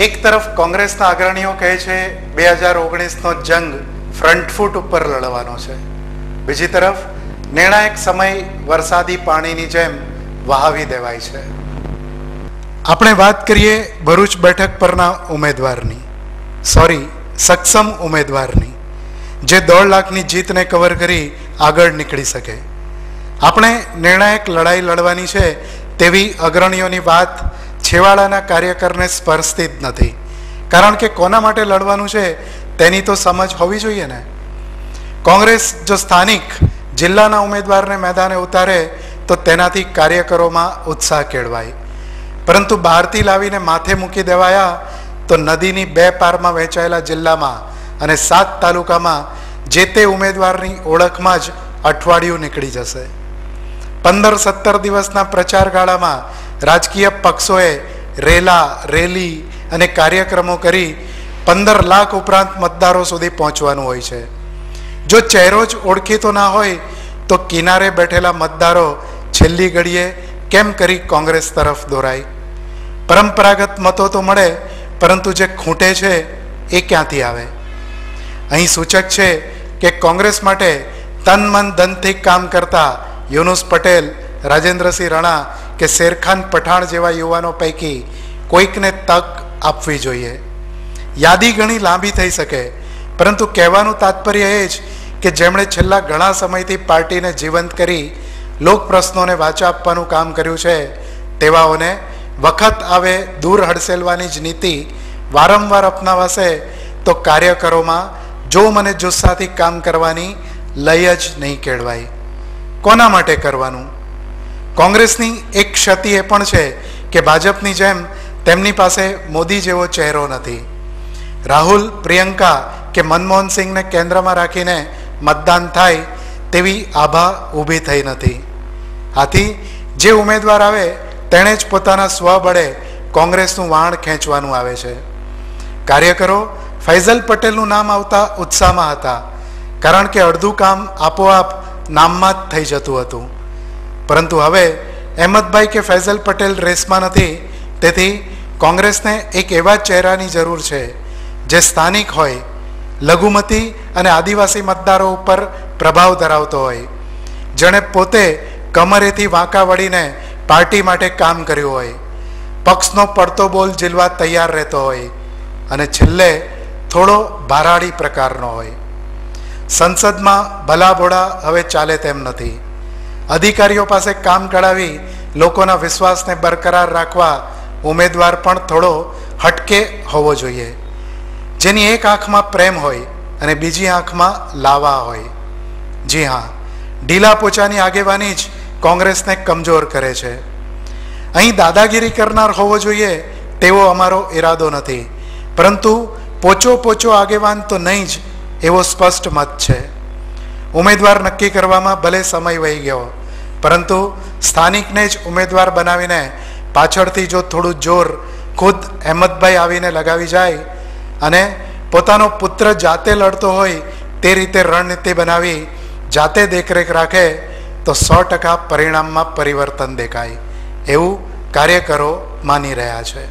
એક તરફ કોંગ્રેસના અગ્રણીઓ કહે છે, બે હજાર ઓગણીસનો જંગ ફ્રન્ટ ફૂટ ઉપર લડવાનો છે. બીજી તરફ, નિર્ણાયક સમય વરસાદી પાણીની જેમ વહાવી દેવાય છે. આપણે વાત કરીએ ભરૂચ બેઠક પરના ઉમેદવારની. સોરી સક્ષમ ઉમેદવારની, જે દોઢ લાખની જીતને કવર કરી આગળ નીકળી શકે. આપણે નિર્ણાયક લડાઈ લડવાની છે તેવી અગ્રણીઓની વાત છેવાડાના કાર્યકરને સ્પર્શતી જ નથી. કારણ કે કોના માટે લડવાનું છે, તેની તો સમજ હોવી જોઈએ ને. કોંગ્રેસ જો સ્થાનિક જિલ્લાના ઉમેદવારને મેદાને ઉતારે, તો તેનાથી કાર્યકરોમાં ઉત્સાહ કેળવાય. પરંતુ બહારથી લાવીને માથે મૂકી દેવાયા, તો નદીની બે પારમાં વહેંચાયેલા જિલ્લામાં અને સાત તાલુકામાં જે તે ઉમેદવારની ઓળખમાં જ અઠવાડિયું નીકળી જશે. પંદર સત્તર દિવસના પ્રચાર ગાળામાં રાજકીય પક્ષોએ રેલા, રેલી અને કાર્યક્રમો કરી પંદર લાખ ઉપરાંત મતદારો સુધી પહોંચવાનું હોય છે. જો ચહેરો જ ઓળખીતો ના હોય, તો કિનારે બેઠેલા મતદારો છેલ્લી ઘડીએ કેમ કરી કોંગ્રેસ તરફ દોરાય? પરંપરાગત મતો તો મળે, પરંતુ જે ખૂંટે છે એ ક્યાંથી આવે? અહીં સૂચક છે કે કોંગ્રેસ માટે તન મન ધનથી કામ કરતા યુનુસ પટેલ, રાજેન્દ્રસિંહ રણા કે શેરખાન પઠાણ જેવા યુવાનો પૈકી કોઈકને તક આપવી જોઈએ. યાદી ઘણી લાંબી થઈ શકે, પરંતુ કહેવાનું તાત્પર્ય એ જ કે જેમણે છેલ્લા ઘણા સમયથી પાર્ટીને જીવંત કરી લોક પ્રશ્નોને વાચા આપવાનું કામ કર્યું છે, તેવાઓને વખત આવે દૂર હડસેલવાની જ નીતિ વારંવાર અપનાવાશે, તો કાર્યકરોમાં જો મને જુસ્સાથી કામ કરવાની લય જ નહીં કેળવાય. કોના માટે કરવાનું? કોંગ્રેસની એક ક્ષતિ એ પણ છે કે ભાજપની જેમ તેમની પાસે મોદી જેવો ચહેરો નથી. રાહુલ, પ્રિયંકા કે મનમોહન સિંહને કેન્દ્રમાં રાખીને મતદાન થાય તેવી આભા ઊભી થઈ નથી. આથી જે ઉમેદવાર આવે તેણે જ પોતાના સ્વબળે કોંગ્રેસનું વાણ ખેંચવાનું આવે છે. કાર્યકરો ફૈઝલ પટેલનું નામ આવતા ઉત્સાહમાં હતા, કારણ કે અડધું કામ આપોઆપ નામમાં જ થઈ જતું હતું. પરંતુ હવે અહેમદભાઈ કે ફૈઝલ પટેલ રેસમાં નથી, તેથી કોંગ્રેસને એક એવા ચહેરાની જરૂર છે, જે સ્થાનિક હોય, લઘુમતી અને આદિવાસી મતદારો ઉપર પ્રભાવ ધરાવતો હોય. જેણે પોતે કમરેથી વાંકા વળીને પાર્ટી માટે કામ કર્યું હોય. પક્ષનો પડતો બોલ ઝીલવા તૈયાર રહેતો હોય. અને છેલ્લે થોડો ભારાડી પ્રકારનો હોય. સંસદમાં ભલાભોળા હવે ચાલે તેમ નથી. અધિકારીઓ પાસે કામ કઢાવી લોકોના વિશ્વાસને બરકરાર રાખવા ઉમેદવાર પણ થોડો હટકે હોવો જોઈએ. જેની એક આંખમાં પ્રેમ હોય અને બીજી આંખમાં લાવા હોય. જી હા, ઢીલા પોચાની આગેવાની જ કોંગ્રેસને કમજોર કરે છે. અહીં દાદાગીરી કરનાર હોવો જોઈએ તેવો અમારો ઈરાદો નથી. પરંતુ પોચો પોચો આગેવાન તો નહીં જ એવો સ્પષ્ટ મત છે. ઉમેદવાર નક્કી કરવામાં ભલે સમય વહી ગયો, પરંતુ સ્થાનિકને જ ઉમેદવાર બનાવીને પાછળથી જો થોડું જોર ખુદ અહેમદભાઈ આવીને લગાવી જાય અને પોતાનો પુત્ર જાતે લડતો હોય તે રીતે રણનીતિ બનાવી જાતે દેખરેખ રાખે, તો સો ટકા પરિણામમાં પરિવર્તન દેખાય. એવું કાર્યકરો માની રહ્યા છે.